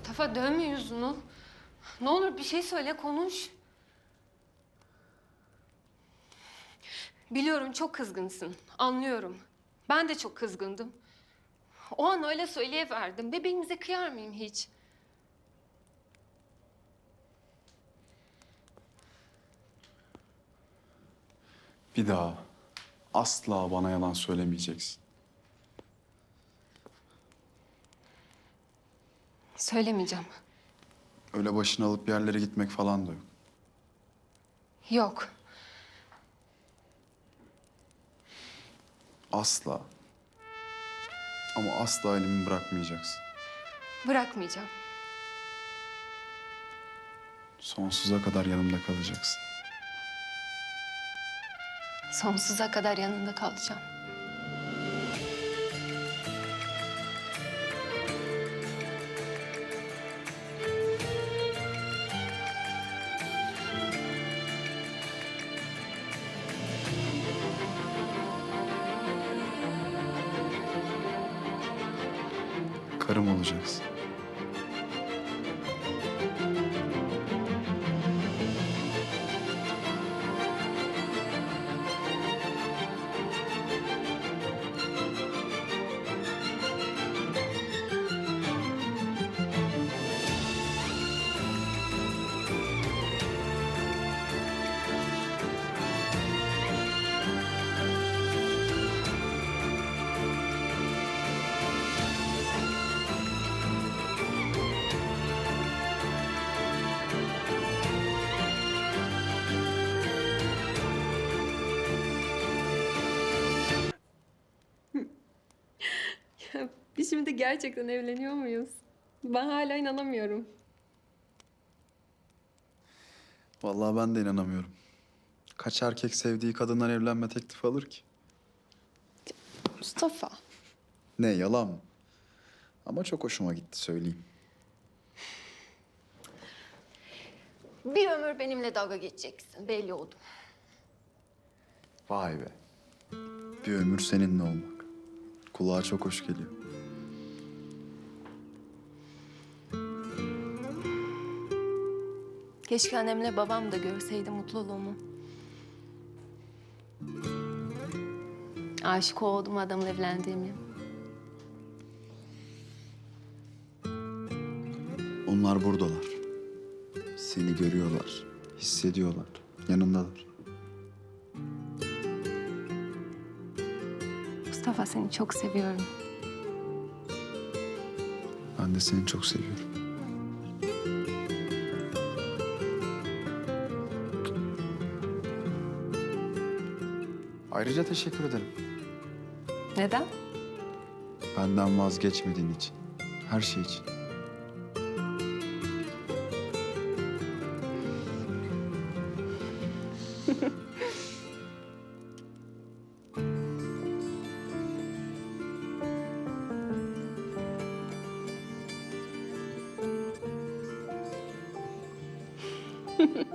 Mustafa dönme yüzünü. Ne olur bir şey söyle konuş. Biliyorum çok kızgınsın. Anlıyorum. Ben de çok kızgındım. O an öyle söyleyiverdim. Bebeğimize kıyar mıyım hiç? Bir daha asla bana yalan söylemeyeceksin. Söylemeyeceğim. Öyle başını alıp yerlere gitmek falan da yok. Yok. Asla. Ama asla elimi bırakmayacaksın. Bırakmayacağım. Sonsuza kadar yanımda kalacaksın. Sonsuza kadar yanında kalacağım. Karım olacaksın. Biz şimdi gerçekten evleniyor muyuz? Ben hala inanamıyorum. Vallahi ben de inanamıyorum. Kaç erkek sevdiği kadından evlenme teklifi alır ki? Mustafa. Ne yalan mı? Ama çok hoşuma gitti söyleyeyim. Bir ömür benimle dalga geçeceksin. Belli oldu. Vay be. Bir ömür seninle olmak. Kulağa çok hoş geliyor. Keşke annemle babam da görseydi mutluluğumu. Aşık oldum adamla evlendiğimi. Onlar buradalar. Seni görüyorlar, hissediyorlar, yanındalar. Mustafa seni çok seviyorum. Ben de seni çok seviyorum. Ayrıca teşekkür ederim. Neden? Benden vazgeçmediğin için. Her şey için.